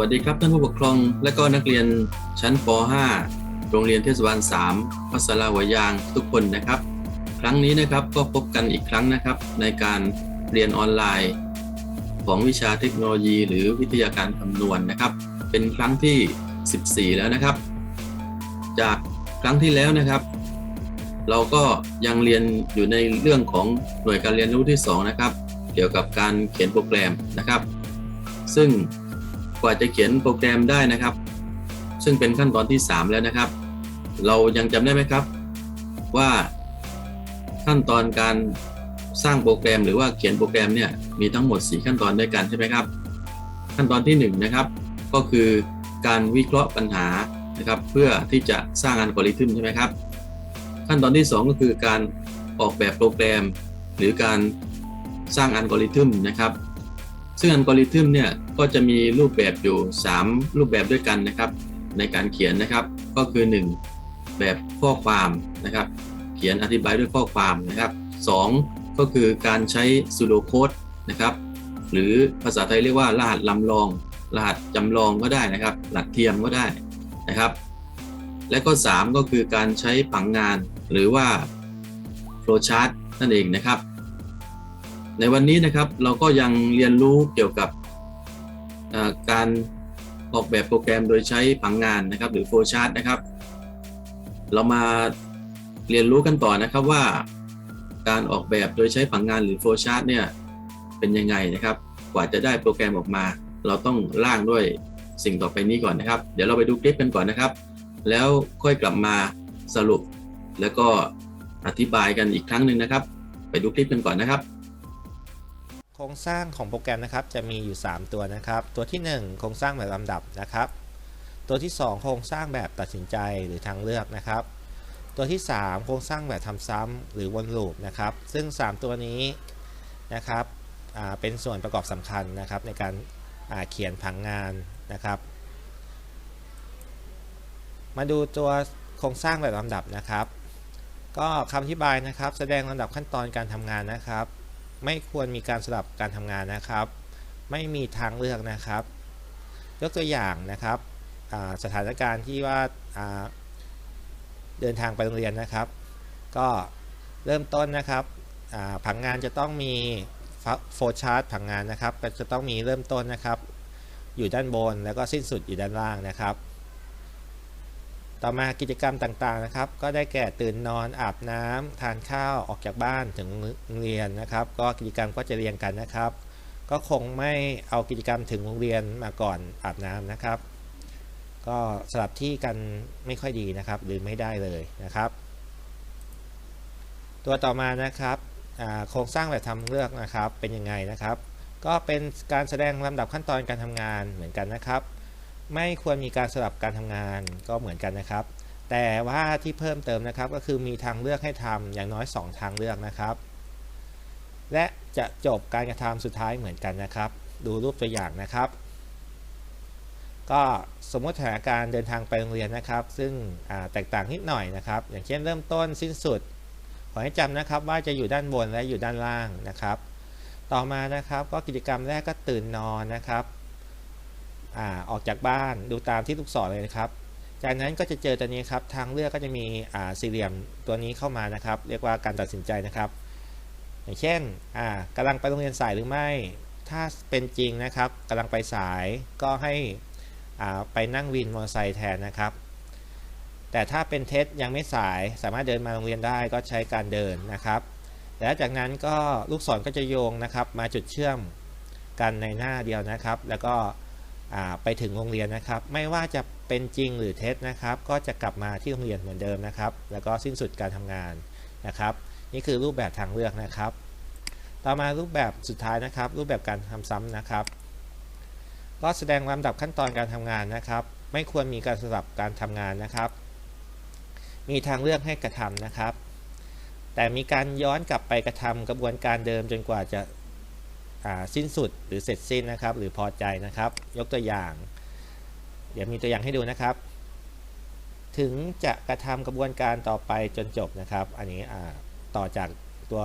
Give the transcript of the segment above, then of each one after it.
วัสดีครับ ท่านผู้ปกครอง และก็นักเรียนชั้นป .5 โรงเรียนเทศบาล3พัสลาหัวยางทุกคนนะครับ ครั้งนี้นะครับก็พบกันอีกครั้งนะครับ ในการเรียนออนไลน์ ของวิชาเทคโนโลยี หรือวิทยาการคำนวณนะครับ เป็นครั้งที่ 14 แล้วนะครับ จากครั้งที่แล้วนะครับ เราก็ยังเรียนอยู่ในเรื่องของหน่วยการเรียนรู้ที่ 2 นะครับ เกี่ยวกับการเขียนโปรแกรมนะครับ ซึ่ง กว่าจะเขียนโปรแกรมได้นะครับ ซึ่งเป็นขั้นตอนที่ 3 แล้วนะครับ เรายังจำได้ไหมครับ ว่าขั้นตอนการสร้างโปรแกรมหรือว่าเขียนโปรแกรมเนี่ยมีทั้งหมด 4 ขั้นตอนด้วยกันใช่ไหมครับ ขั้นตอนที่ 1 นะครับ ก็คือการวิเคราะห์ปัญหานะครับ เพื่อที่จะสร้างอัลกอริทึมใช่ไหมครับ ขั้นตอนที่ 2 ก็คือการออกแบบโปรแกรม หรือการสร้างอัลกอริทึมนะครับ ซึ่งอัลกอริทึมเนี่ยก็จะมีรูปแบบอยู่ 3 รูปแบบด้วยกันนะครับ ในการเขียนนะครับก็คือ 1 แบบข้อความนะครับ เขียนอธิบายด้วยข้อความนะครับ 2 ก็คือการใช้ pseudo code นะครับ หรือภาษาไทยเรียกว่ารหัสลำลอง รหัสจำลองก็ได้นะครับรหัสเทียมก็ได้นะครับ และก็ 3 ก็คือการใช้ผังงานหรือว่า flowchart นั่นเองนะครับ ในวันนี้นะครับเราก็ยังเรียนรู้เกี่ยวกับการออกแบบโปรแกรมโดยใช้ผังงานนะครับ หรือ flowchart นะครับ เรามาเรียนรู้กันต่อนะครับว่า การออกแบบโดยใช้ผังงานหรือ flowchart เนี่ยเป็นยังไงนะครับ กว่าจะได้โปรแกรมออกมา เราต้องร่างด้วยสิ่งต่อไปนี้ก่อนนะครับ เดี๋ยวเราไปดูคลิปกันก่อนนะครับ แล้วค่อยกลับมาสรุป แล้วก็อธิบายกันอีกครั้งหนึ่งนะครับ ไปดูคลิปกันก่อนนะครับ โครงสร้างของโปรแกรมนะครับจะมีอยู่ 3 ตัวนะครับ ตัวที่ 1 โครงสร้างแบบลำดับนะครับ ตัวที่ 2 โครงสร้างแบบตัดสินใจหรือทางเลือกนะครับ ตัวที่ 3 โครงสร้างแบบทำซ้ำหรือวนลูปนะครับ ซึ่ง 3 ตัวนี้นะครับเป็นส่วนประกอบสำคัญนะครับในการเขียนผังงานนะครับ มาดูตัวโครงสร้างแบบลำดับนะครับ ก็คำอธิบายนะครับ แสดงลำดับขั้นตอนการทำงานนะครับ ไม่ควรมีการสลับการทำงานนะครับ ไม่มีทางเลือกนะครับ ยกตัวอย่างนะครับสถานการณ์ที่ว่าเดินทางไปโรงเรียนนะครับ ก็เริ่มต้นนะครับผังงานจะต้องมีโฟล์ชาร์ตผังงานนะครับจะต้องมีเริ่มต้นนะครับ อยู่ด้านบนแล้วก็สิ้นสุดอยู่ด้านล่างนะครับ ต่อมากิจกรรมต่างๆนะครับ ก็ได้แก่ตื่นนอนอาบน้ำทานข้าวออกจากบ้านถึงโรงเรียนนะครับ ก็กิจกรรมก็จะเรียงกันนะครับ ก็คงไม่เอากิจกรรมถึงโรงเรียนมาก่อนอาบน้ำนะครับ ก็สลับที่กันไม่ค่อยดีนะครับ หรือไม่ได้เลยนะครับ ตัวต่อมานะครับโครงสร้างแบบทำเลือกนะครับเป็นยังไงนะครับ ก็เป็นการแสดงลำดับขั้นตอนการทำงานเหมือนกันนะครับ ไม่ควรมีการสลับการทำงานก็เหมือนกันนะครับ แต่ว่าที่เพิ่มเติมนะครับก็คือมีทางเลือกให้ทำอย่างน้อย 2 ทางเลือกนะครับ และจะจบการกระทำสุดท้ายเหมือนกันนะครับ ดูรูปตัวอย่างนะครับ ก็สมมติสถานการณ์เดินทางไปโรงเรียนนะครับ ซึ่งแตกต่างนิดหน่อยนะครับ อย่างเช่นเริ่มต้นสิ้นสุด ขอให้จำนะครับว่าจะอยู่ด้านบนและอยู่ด้านล่างนะครับ ต่อมานะครับก็กิจกรรมแรกก็ตื่นนอนนะครับ ออกจากบ้านดูตามที่ลูกศรเลยนะครับ จากนั้นก็จะเจอตัวนี้ครับทางเลือกก็จะมีสี่เหลี่ยมตัวนี้เข้ามานะครับ เรียกว่าการตัดสินใจนะครับ อย่างเช่นกำลังไปโรงเรียนสายหรือไม่ ถ้าเป็นจริงนะครับกำลังไปสายก็ให้ไปนั่งวินมอเตอร์ไซค์แทนนะครับแต่ถ้าเป็นเทสยังไม่สายสามารถเดินมาโรงเรียนได้ก็ใช้การเดินนะครับ แล้วจากนั้นก็ลูกศรก็จะโยงนะครับมาจุดเชื่อมกันในหน้าเดียวนะครับ แล้วก็ ไปถึงโรงเรียนนะครับ ไม่ว่าจะเป็นจริงหรือเท็จนะครับ ก็จะกลับมาที่โรงเรียนเหมือนเดิมนะครับ แล้วก็สิ้นสุดการทำงานนะครับ นี่คือรูปแบบทางเลือกนะครับ ต่อมารูปแบบสุดท้ายนะครับ รูปแบบการทำซ้ำนะครับ ก็แสดงลำดับขั้นตอนการทำงานนะครับ ไม่ควรมีการสลับการทำงานนะครับ มีทางเลือกให้กระทำนะครับ แต่มีการย้อนกลับไปกระทำกระบวนการเดิมจนกว่าจะ สิ้นสุดหรือเสร็จสิ้นนะครับ หรือพอใจนะครับ ยกตัวอย่าง เดี๋ยวมีตัวอย่างให้ดูนะครับ ถึงจะกระทำกระบวนการต่อไปจนจบนะครับ อันนี้ต่อจากตัว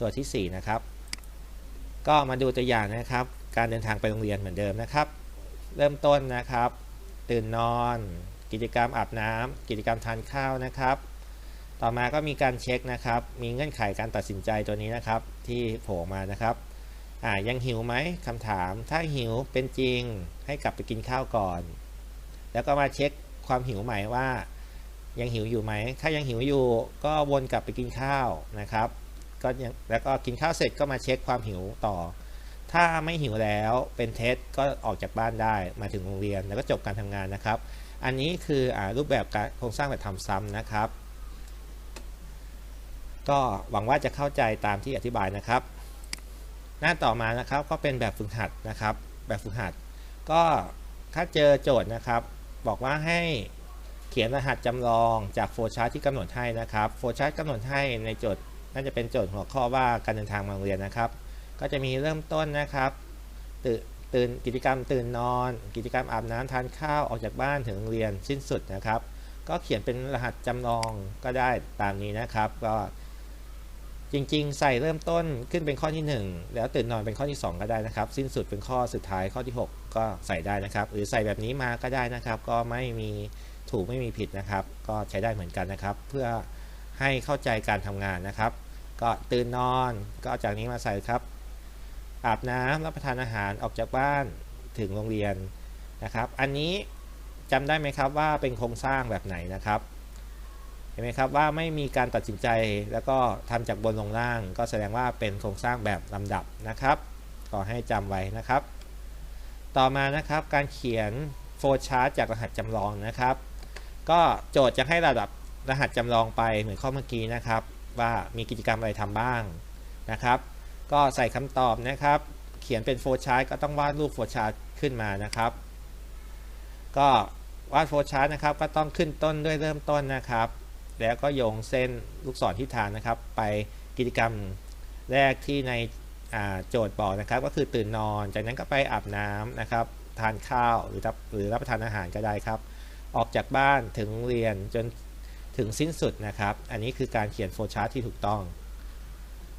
ตัวที่ 4 นะครับ ก็มาดูตัวอย่างนะครับ การเดินทางไปโรงเรียนเหมือนเดิมนะครับ เริ่มต้นนะครับ ตื่นนอน กิจกรรมอาบน้ำกิจกรรมทานข้าวนะครับต่อมาก็มีการเช็คนะครับ มีเงื่อนไขการตัดสินใจตัวนี้นะครับ ที่โผล่มานะครับ อ่ายังหิวไหมคำถาม ถ้าหิวเป็นจริงให้กลับไปกินข้าวก่อน แล้วก็มาเช็คความหิวใหม่ว่า ยังหิวอยู่ไหม ถ้ายังหิวอยู่ก็วนกลับไปกินข้าวนะครับ ก็ยังแล้วก็กินข้าวเสร็จก็มาเช็คความหิวต่อ ถ้าไม่หิวแล้วเป็นเทสก็ออกจากบ้านได้มาถึงโรงเรียนแล้วก็จบการทำงานนะครับ อันนี้คืออรูปแบบการโครงสร้างแบบทำซ้ำนะครับ ก็หวังว่าจะเข้าใจตามที่อธิบายนะครับ หน้าต่อมานะครับก็เป็นแบบฝึกหัดนะครับ แบบฝึกหัด ก็ถ้าเจอโจทย์นะครับ บอกว่าให้เขียนรหัสจำลองจากโฟล์ชาร์ตที่กำหนดให้นะครับโฟล์ชาร์ตกำหนดให้ในโจทย์น่าจะเป็นโจทย์หัวข้อว่าการเดินทางมาโรงเรียนนะครับ ก็จะมีเริ่มต้นนะครับตื่นกิจกรรมตื่นนอน กิจกรรมอาบน้ำทานข้าวออกจากบ้านถึงโรงเรียนสิ้นสุดนะครับ ก็เขียนเป็นรหัสจำลองก็ได้ตามนี้นะครับ ก็ จริง ๆ ใส่เริ่มต้นขึ้นเป็นข้อที่ 1 แล้วตื่นนอนเป็นข้อที่ 2 ก็ได้นะครับ สิ้นสุดเป็นข้อสุดท้ายข้อที่ 6 ก็ใส่ได้นะครับ หรือใส่แบบนี้มาก็ได้นะครับ ก็ไม่มีถูกไม่มีผิดนะครับ ก็ใช้ได้เหมือนกันนะครับ เพื่อให้เข้าใจการทำงานนะครับ ก็ตื่นนอนก็จากนี้มาใส่ครับ อาบน้ำรับประทานอาหารออกจากบ้านถึงโรงเรียนนะครับ อันนี้จำได้ไหมครับว่าเป็นโครงสร้างแบบไหนนะครับ เห็นไหมครับว่าไม่มีการตัดสินใจแล้วก็ทำจากบนลงล่าง ก็แสดงว่าเป็นโครงสร้างแบบลำดับนะครับขอให้จำไว้นะครับ ต่อมานะครับการเขียนโฟชาร์ตจากรหัสจำลองนะครับ ก็โจทย์จะให้ระดับรหัสจำลองไปเหมือนข้อเมื่อกี้นะครับ ว่ามีกิจกรรมอะไรทำบ้างนะครับ ก็ใส่คำตอบนะครับ เขียนเป็นโฟชาร์ตก็ต้องวาดรูปโฟชาร์ตขึ้นมานะครับ ก็วาดโฟชาร์ตนะครับก็ต้องขึ้นต้นด้วยเริ่มต้นนะครับ แล้วก็โยงเส้นลูกศรทิศทางนะครับ ไปกิจกรรมแรกที่ในโจทย์บอกนะครับ ก็คือตื่นนอน จากนั้นก็ไปอาบน้ำนะครับ ทานข้าวหรือรับหรือรับประทานอาหารก็ได้ครับ ออกจากบ้านถึงเรียนจนถึงสิ้นสุดนะครับ อันนี้คือการเขียนโฟลชาร์ตที่ถูกต้อง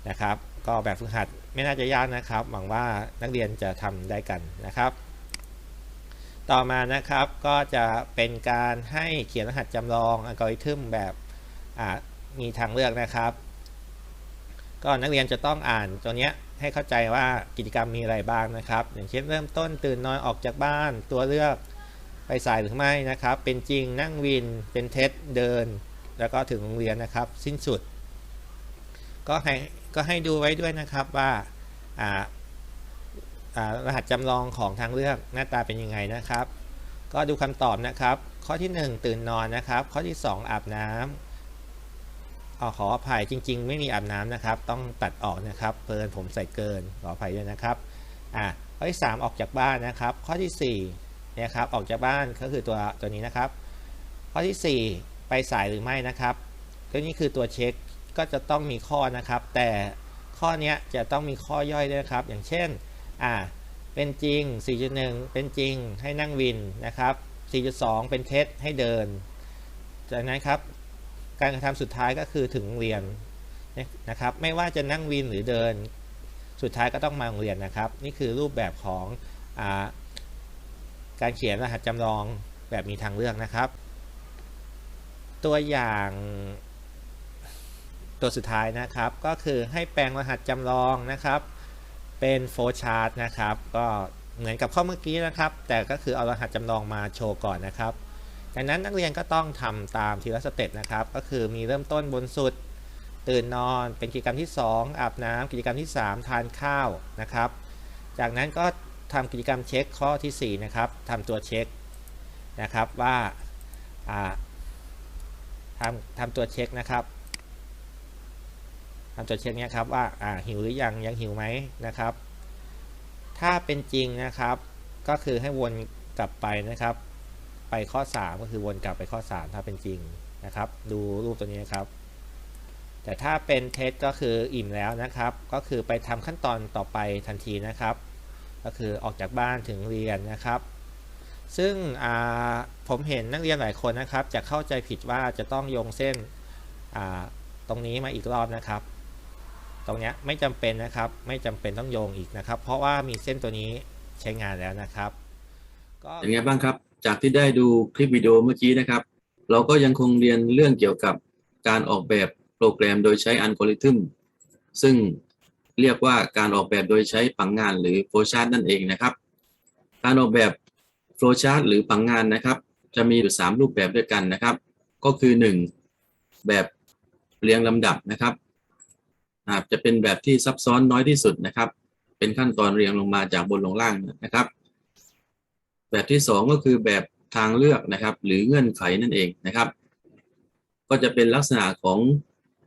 นะครับ ก็แบบฝึกหัดไม่น่าจะยากนะครับ หวังว่านักเรียนจะทำได้กันนะครับ ต่อมานะครับก็จะเป็นการให้เขียนรหัสจำลองอัลกอริทึมแบบ มีทางเลือกนะครับ ก็นักเรียนจะต้องอ่านตัวเนี้ยให้เข้าใจว่ากิจกรรมมีอะไรบ้างนะครับ อย่างเช่นเริ่มต้นตื่นนอนออกจากบ้านตัวเลือกไปสายหรือไม่นะครับ เป็นจริงนั่งวินเป็นเท็จเดิน แล้วก็ถึงโรงเรียนนะครับ สิ้นสุด ก็ให้ก็ให้ดูไว้ด้วยนะครับว่าอ่าารหัสจำลองของทางเลือกหน้าตาเป็นยังไงนะครับ ก็ดูคำตอบนะครับ ข้อที่ 1 ตื่นนอนนะครับ ข้อที่ 2 อาบน้ำ ออขออภัยจริง ๆ ไม่มีอาบน้ำนะครับ ต้องตัดออกนะครับเพลินผมใส่เกินขออภัยด้วยนะครับอ่าข้อที่ 3 ออกจากบ้านนะครับ ข้อที่4เนี่ยครับออกจากบ้านก็คือตัวตัวนี้นะครับ ข้อที่ 4 ไปสายหรือไม่นะครับตัวนี้คือตัวเช็คก็จะต้องมีข้อนะครับ แต่ข้อนี้จะต้องมีข้อย่อยด้วยครับ อย่างเช่นอ่าเป็นจริง 4.1 เป็นจริงให้นั่งวินนะครับ 4.2 เป็นเท็จให้เดิน จากนั้นครับ การกระทำสุดท้ายก็คือถึงโรงเรียนนะครับ ไม่ว่าจะนั่งวินหรือเดิน สุดท้ายก็ต้องมาโรงเรียนนะครับ นี่คือรูปแบบของอาการเขียนรหัสจำลองแบบมีทางเลือกนะครับ ตัวอย่างตัวสุดท้ายนะครับ ก็คือให้แปลงรหัสจำลองนะครับ เป็นโฟล์ชาร์ตนะครับ ก็เหมือนกับข้อเมื่อกี้นะครับ แต่ก็คือเอารหัสจำลองมาโชว์ก่อนนะครับ ดังนั้นนักเรียนก็ต้องทำตามทีละสเต็ปนะครับ ก็คือมีเริ่มต้นบนสุด ตื่นนอนเป็นกิจกรรมที่ 2 อาบน้ำกิจกรรมที่ 3 ทานข้าวนะครับ จากนั้นก็ทำกิจกรรมเช็คข้อที่ 4 นะครับทำตัวเช็คนะครับว่าทำทำตัวเช็คนะครับทำตัวเช็คเนี้ยครับว่าอ่าหิวหรือยังยังหิวไหมนะครับ ถ้าเป็นจริงนะครับ ก็คือให้วนกลับไปนะครับ ไปข้อ 3 ก็คือวนกลับไปข้อ 3 ถ้าเป็นจริงนะครับ ดูรูปตัวนี้นะครับ แต่ถ้าเป็นเท็จก็คืออิ่มแล้วนะครับ ก็คือไปทำขั้นตอนต่อไปทันทีนะครับ ก็คือออกจากบ้านถึงเรียนนะครับ ซึ่งผมเห็นนักเรียนหลายคนนะครับ จะเข้าใจผิดว่าจะต้องโยงเส้นตรงนี้มาอีกรอบนะครับ ตรงนี้ไม่จำเป็นนะครับ ไม่จำเป็นต้องโยงอีกนะครับ เพราะว่ามีเส้นตัวนี้ใช้งานแล้วนะครับ ก็เป็นไงบ้างครับ จากที่ได้ดูคลิปวิดีโอเมื่อกี้นะครับ เราก็ยังคงเรียนเรื่องเกี่ยวกับการออกแบบโปรแกรมโดยใช้อัลกอริทึมซึ่งเรียกว่าการออกแบบโดยใช้ผังงานหรือโฟล์ชาร์ตนั่นเองนะครับ การออกแบบโฟล์ชาร์ตหรือผังงานนะครับ จะมีอยู่สามรูปแบบด้วยกันนะครับ ก็คือหนึ่งแบบเรียงลำดับนะครับอาจจะเป็นแบบที่ซับซ้อนน้อยที่สุดนะครับ เป็นขั้นตอนเรียงลงมาจากบนลงล่างนะครับ แบบที่สองก็คือแบบทางเลือกนะครับ หรือเงื่อนไขนั่นเองนะครับ ก็จะเป็นลักษณะของ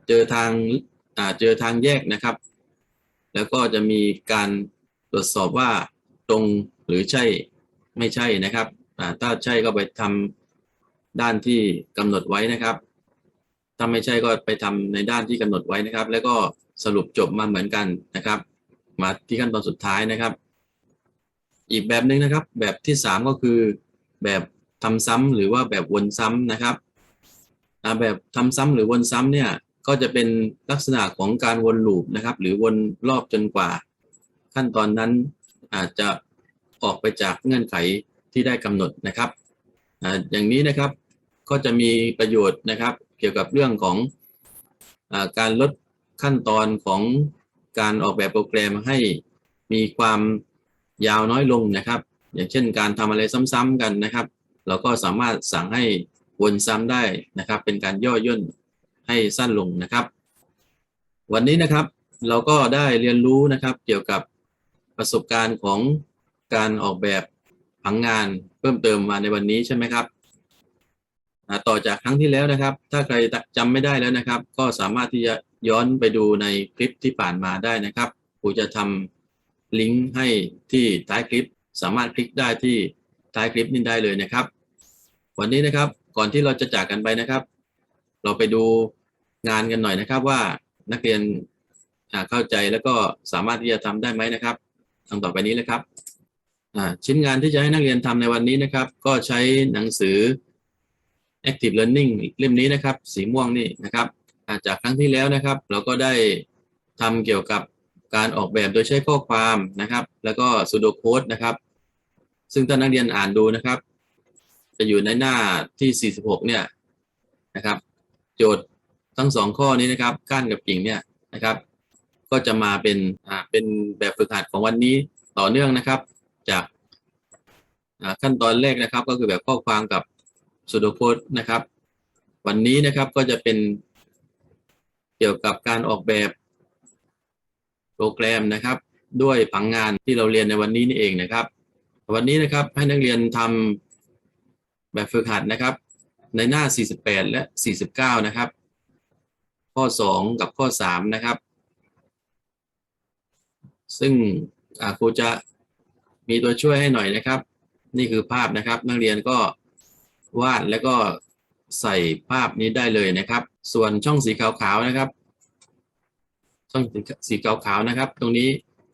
เจอทางเจอทางแยกนะครับ แล้วก็จะมีการตรวจสอบว่าตรงหรือใช่ไม่ใช่นะครับถ้าใช่ก็ไปทำด้านที่กำหนดไว้นะครับถ้าไม่ใช่ก็ไปทำในด้านที่กำหนดไว้นะครับ แล้วก็สรุปจบมาเหมือนกันนะครับ มาที่ขั้นตอนสุดท้ายนะครับ อีกแบบหนึ่งนะครับ แบบที่สามก็คือแบบทำซ้ำหรือว่าแบบวนซ้ำนะครับแบบทำซ้ำหรือวนซ้ำเนี่ยก็จะเป็นลักษณะของการวนลูปนะครับ หรือวนรอบจนกว่า ขั้นตอนนั้นอาจจะออกไปจากเงื่อนไขที่ได้กำหนดนะครับออย่างนี้นะครับก็จะมีประโยชน์นะครับ เกี่ยวกับเรื่องของอการลดขั้นตอนของการออกแบบโปรแกรมให้มีความ ยาวน้อยลงนะครับ อย่างเช่นการทำอะไรซ้ำๆกันนะครับ เราก็สามารถสั่งให้วนซ้ำได้นะครับ เป็นการย่อย่นให้สั้นลงนะครับ วันนี้นะครับเราก็ได้เรียนรู้นะครับ เกี่ยวกับประสบการณ์ของการออกแบบผังงานเพิ่มเติมมาในวันนี้ใช่ไหมครับต่อจากครั้งที่แล้วนะครับ ถ้าใครจำไม่ได้แล้วนะครับ ก็สามารถที่จะย้อนไปดูในคลิปที่ผ่านมาได้นะครับครูจะทำ ลิงก์ให้ที่ท้ายคลิป สามารถคลิกได้ที่ท้ายคลิปนี้ได้เลยนะครับ วันนี้นะครับก่อนที่เราจะจากกันไปนะครับ เราไปดูงานกันหน่อยนะครับว่านักเรียนเข้าใจแล้วก็สามารถที่จะทำได้ไหมนะครับทางต่อไปนี้เลยครับชิ้นงานที่จะให้นักเรียนทำในวันนี้นะครับ ก็ใช้หนังสือ Active Learning เล่มนี้นะครับ สีม่วงนี่นะครับจากครั้งที่แล้วนะครับ เราก็ได้ทำเกี่ยวกับ การออกแบบโดยใช้ข้อความนะครับ แล้วก็ pseudo code นะครับ ซึ่งถ้านักเรียนอ่านดูนะครับ จะอยู่ในหน้าที่ 46 เนี่ยนะครับ โจทย์ทั้งสองข้อนี้นะครับก้านกับกิ่งเนี่ยนะครับ ก็จะมาเป็นอ่าเป็นแบบฝึกหัดของวันนี้ต่อเนื่องนะครับ จากขั้นตอนแรกนะครับ ก็คือแบบข้อความกับ pseudo code นะครับ วันนี้นะครับก็จะเป็นเกี่ยวกับการออกแบบ โปรแกรมนะครับ ด้วยผังงานที่เราเรียนในวันนี้นี่เองนะครับ วันนี้นะครับให้นักเรียนทำแบบฝึกหัดนะครับ ในหน้า 48 และ 49 นะครับ ข้อ 2 กับข้อ 3 นะครับ ซึ่งครูจะมีตัวช่วยให้หน่อยนะครับ นี่คือภาพนะครับ นักเรียนก็วาดแล้วก็ใส่ภาพนี้ได้เลยนะครับ ส่วนช่องสีขาวๆนะครับ ช่องสีขาวๆนะครับ ตรงนี้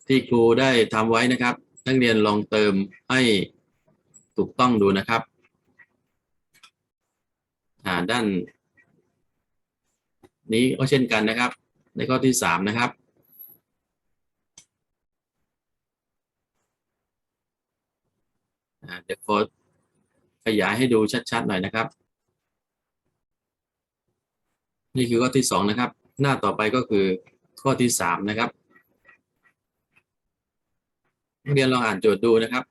ที่ครูได้ทำไว้นะครับ นักเรียนลองเติมให้ถูกต้องดูนะครับด้านนี้ก็เช่นกันนะครับ ในข้อที่สามนะครับ เดี๋ยวขอขยายให้ดูชัดๆหน่อยนะครับ นี่คือข้อที่สองนะครับ หน้าต่อไปก็คือ ข้อที่สามนะครับนักเรียนลองอ่านโจทย์ดูนะครับ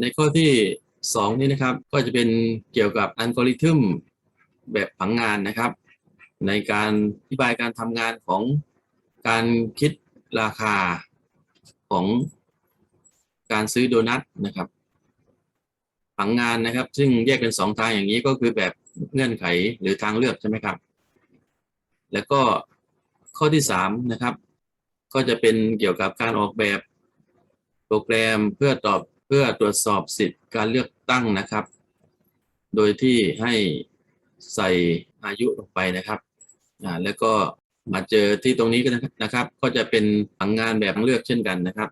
ในข้อที่สองนี้นะครับ ก็จะเป็นเกี่ยวกับอัลกอริทึมแบบผังงานนะครับ ในการอธิบายการทำงานของการคิดราคาของการซื้อโดนัทนะครับ ผังงานนะครับ ซึ่งแยกเป็นสองทางอย่างนี้ก็คือแบบเงื่อนไขหรือทางเลือกใช่ไหมครับ แล้วก็ ข้อที่สามนะครับ ก็จะเป็นเกี่ยวกับการออกแบบโปรแกรมเพื่อตอบเพื่อตรวจสอบสิทธิการเลือกตั้งนะครับ โดยที่ให้ใส่อายุลงไปนะครับอ่าแล้วก็มาเจอที่ตรงนี้กันนะครับ ก็จะเป็นผังงานแบบเลือกเช่นกันนะครับ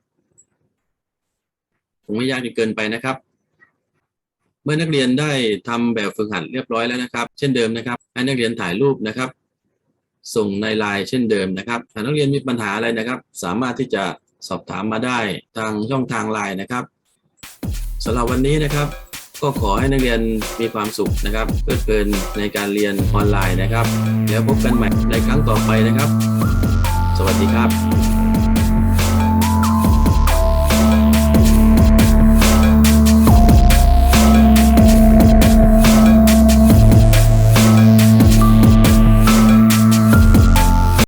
คงไม่ยากจนเกินไปนะครับ เมื่อนักเรียนได้ทำแบบฝึกหัดเรียบร้อยแล้วนะครับ เช่นเดิมนะครับ ให้นักเรียนถ่ายรูปนะครับ ส่งในไลน์เช่นเดิมนะครับถ้านักเรียนมีปัญหาอะไรนะครับ สามารถที่จะสอบถามมาได้ทางช่องทางไลน์นะครับสำหรับวันนี้นะครับ ก็ขอให้นักเรียนมีความสุขนะครับเพลิดเพลินในการเรียนออนไลน์นะครับ แล้วพบกันใหม่ในครั้งต่อไปนะครับ สวัสดีครับ